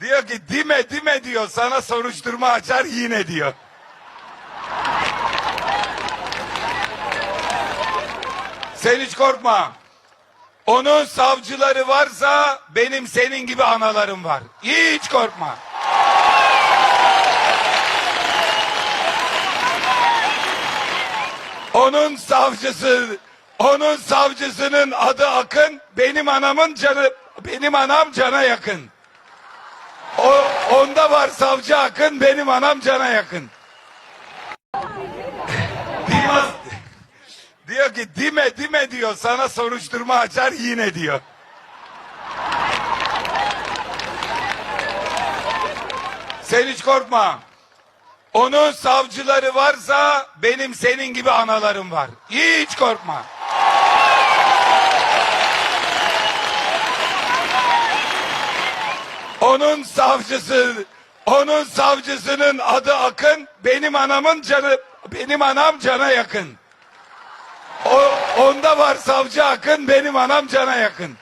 Diyor ki dime dime diyor sana soruşturma açar yine diyor. Sen hiç korkma. Onun savcıları varsa benim senin gibi analarım var. Hiç korkma. Onun savcısı, onun savcısının adı Akın, benim anamın canı, benim anam cana yakın. Onda var savcı Akın, benim anam cana yakın. Diyor, diyor ki dime dime diyor sana soruşturma açar yine diyor. Sen hiç korkma. Onun savcıları varsa benim senin gibi analarım var. Hiç korkma. Onun savcısı, onun savcısının adı Akın, benim anamın canı, benim anam cana yakın. O, onda var savcı Akın, benim anam cana yakın.